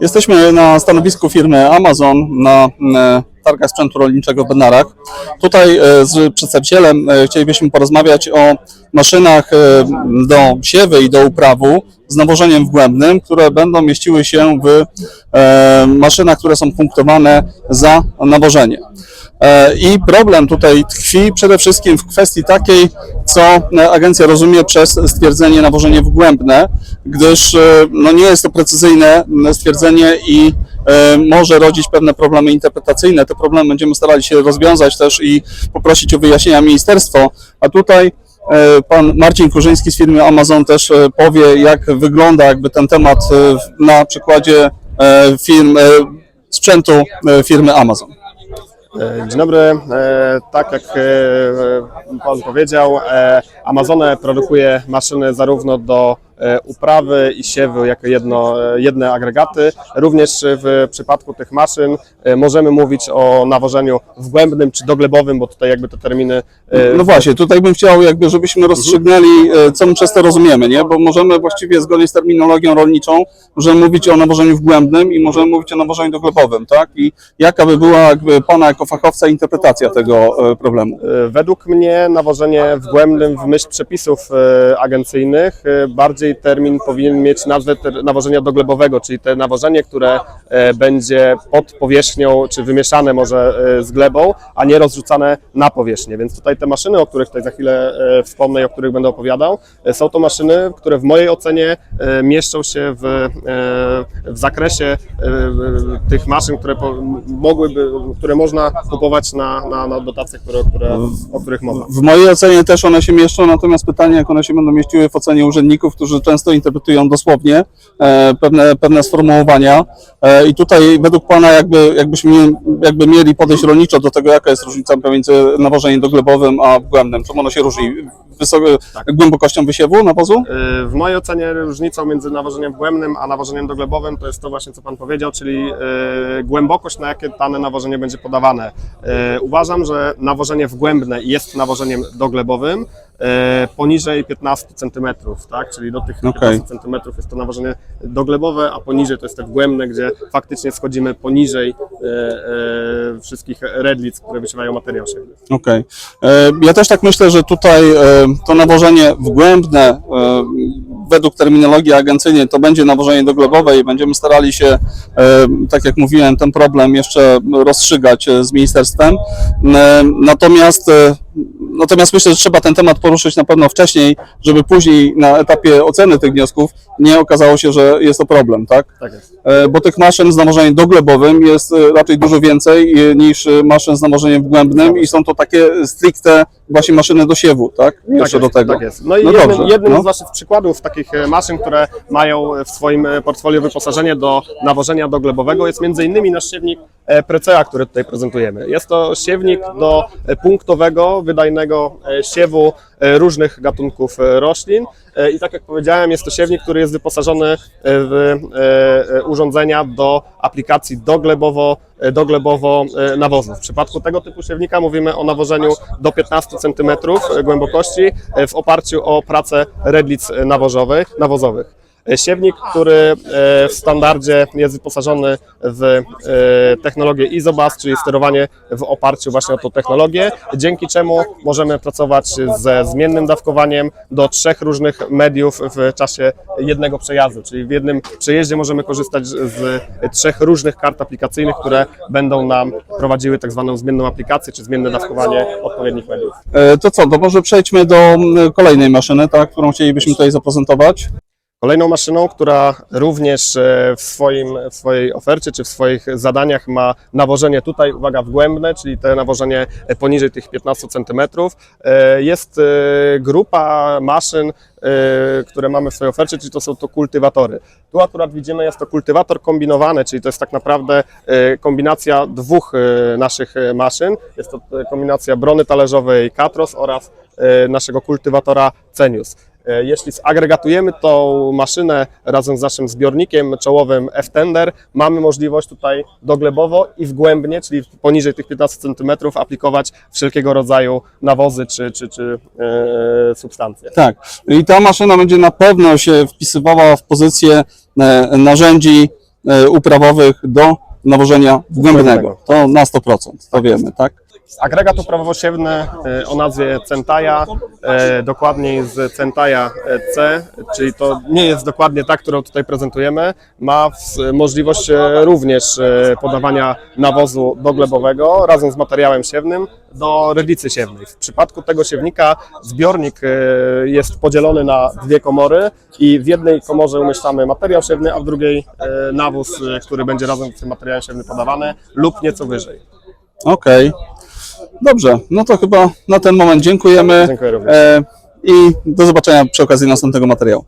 Jesteśmy na stanowisku firmy Amazon na e, targach sprzętu rolniczego w Bednarach. Tutaj e, z przedstawicielem e, chcielibyśmy porozmawiać o maszynach e, do siewy i do uprawu z nawożeniem wgłębnym, które będą mieściły się w e, maszynach, które są punktowane za nawożenie. E, I problem tutaj tkwi przede wszystkim w kwestii takiej, co agencja rozumie przez stwierdzenie nawożenie wgłębne, gdyż no, nie jest to precyzyjne m, stwierdzenie i może rodzić pewne problemy interpretacyjne. Te problemy będziemy starali się rozwiązać też i poprosić o wyjaśnienia ministerstwo, a tutaj Pan Marcin Kurzyński z firmy Amazon też e, powie, jak wygląda jakby ten temat e, na przykładzie e, firm, e, sprzętu e, firmy Amazon. E, Dzień dobry. E, Tak jak e, e, Pan powiedział, e, Amazone produkuje maszyny zarówno do e, uprawy i siewu jako jedno, e, jedne agregaty. Również w przypadku tych maszyn e, możemy mówić o nawożeniu wgłębnym czy doglebowym, bo tutaj jakby te terminy e, No właśnie, tutaj bym chciał jakby, żebyśmy rozstrzygnęli, e, co my przez to rozumiemy, nie? Bo możemy właściwie zgodnie z terminologią rolniczą, możemy mówić o nawożeniu wgłębnym i możemy mówić o nawożeniu doglebowym, tak? I jaka by była jakby Pana jako fachowca interpretacja tego e, problemu? E, Według mnie nawożenie wgłębnym w myśl przepisów e, agencyjnych e, termin powinien mieć nazwę nawożenia doglebowego, czyli te nawożenie, które e, będzie pod powierzchnią, czy wymieszane może e, z glebą, a nie rozrzucane na powierzchnię. Więc tutaj te maszyny, o których tutaj za chwilę e, wspomnę i o których będę opowiadał, są to maszyny, które w mojej ocenie mieszczą się w, w zakresie tych maszyn, które mogłyby, które można kupować na, na, na dotacje, które, które, o których mowa. W mojej ocenie też one się mieszczą, natomiast pytanie, jak one się będą mieściły w ocenie urzędników, którzy często interpretują dosłownie e, pewne, pewne sformułowania. E, I tutaj według Pana jakby, jakbyśmy jakby mieli podejść rolniczo do tego, jaka jest różnica pomiędzy nawożeniem doglebowym a wgłębnym. Czym ono się różni? Wysoko, Głębokością wysiewu nawozu? Y, W mojej ocenie różnicą między nawożeniem wgłębnym a nawożeniem doglebowym to jest to właśnie, co Pan powiedział, czyli głębokość, na jakie dane nawożenie będzie podawane. Uważam, że nawożenie wgłębne jest nawożeniem doglebowym poniżej 15 cm, tak? czyli do tych 15 Okej. cm jest to nawożenie doglebowe, a poniżej to jest te wgłębne, gdzie faktycznie schodzimy poniżej y, y, wszystkich redlic, które wysiewają materiał siewny. Okej. E, Ja też tak myślę, że tutaj e, to nawożenie wgłębne, e, według terminologii agencyjnej, to będzie nawożenie doglebowe i będziemy starali się, e, tak jak mówiłem, ten problem jeszcze rozstrzygać e, z ministerstwem. E, Natomiast, e, natomiast myślę, że trzeba ten temat poruszyć na pewno wcześniej, żeby później na etapie oceny tych wniosków nie okazało się, że jest to problem, tak? Tak jest. E, bo tych maszyn z nawożeniem doglebowym jest e, raczej dużo więcej e, niż maszyn z nawożeniem wgłębnym i są to takie stricte właśnie maszyny do siewu, tak? Jeszcze tak do jest, tego. Tak jest. No i No jednym, dobrze, jednym no. z naszych przykładów takich maszyn, które mają w swoim portfolio wyposażenie do nawożenia doglebowego jest między innymi nasz siewnik Precea, który tutaj prezentujemy. Jest to siewnik do e, punktowego, wydajnego e, siewu e, różnych gatunków e, roślin E, i tak jak powiedziałem, jest to siewnik, który jest wyposażony e, w e, e, urządzenia do aplikacji doglebowo, e, doglebowo e, nawozów. W przypadku tego typu siewnika mówimy o nawożeniu do 15 cm głębokości e, w oparciu o pracę redlic e, nawozowych. E, Siewnik, który e, w standardzie jest wyposażony w e, technologię Isobus, czyli sterowanie w oparciu właśnie o tą technologię, dzięki czemu możemy pracować ze zmiennym dawkowaniem do trzech różnych mediów w czasie jednego przejazdu, czyli w jednym przejeździe możemy korzystać z trzech różnych kart aplikacyjnych, które będą nam prowadziły tak zwaną zmienną aplikację, czy zmienne dawkowanie odpowiednich mediów. To co, to może przejdźmy do m, kolejnej maszyny, tak, którą chcielibyśmy tutaj zaprezentować. Kolejną maszyną, która również e, w, swoim, w swojej ofercie czy w swoich zadaniach ma nawożenie tutaj, uwaga, wgłębne, czyli te nawożenie e, poniżej tych 15 cm, jest e, grupa maszyn, które mamy w swojej ofercie, czyli to są to kultywatory. Tu akurat widzimy, jest to kultywator kombinowany, czyli to jest tak naprawdę kombinacja dwóch naszych maszyn. Jest to kombinacja brony talerzowej Katros oraz naszego kultywatora Cenius. E, Jeśli zagregatujemy tą maszynę razem z naszym zbiornikiem czołowym F-Tender, mamy możliwość tutaj doglebowo i wgłębnie, czyli poniżej tych 15 cm aplikować wszelkiego rodzaju nawozy czy, czy, czy e, substancje. Tak. I ta maszyna będzie na pewno się wpisywała w pozycję e, narzędzi e, uprawowych do nawożenia wgłębnego. To na 100%, to wiemy, tak? Agregat uprawowo-siewny e, o nazwie Centaja, e, dokładniej z Centaja e, C, czyli to nie jest dokładnie ta, którą tutaj prezentujemy, ma możliwość również podawania nawozu doglebowego razem z materiałem siewnym do rydlicy siewnej. W przypadku tego siewnika zbiornik jest podzielony na dwie komory i w jednej komorze umieszczamy materiał siewny, a w drugiej nawóz, który będzie razem z tym materiałem siewnym podawany lub nieco wyżej. Okej. Dobrze, no to chyba na ten moment dziękujemy. Dziękuję również. E, I do zobaczenia przy okazji następnego materiału.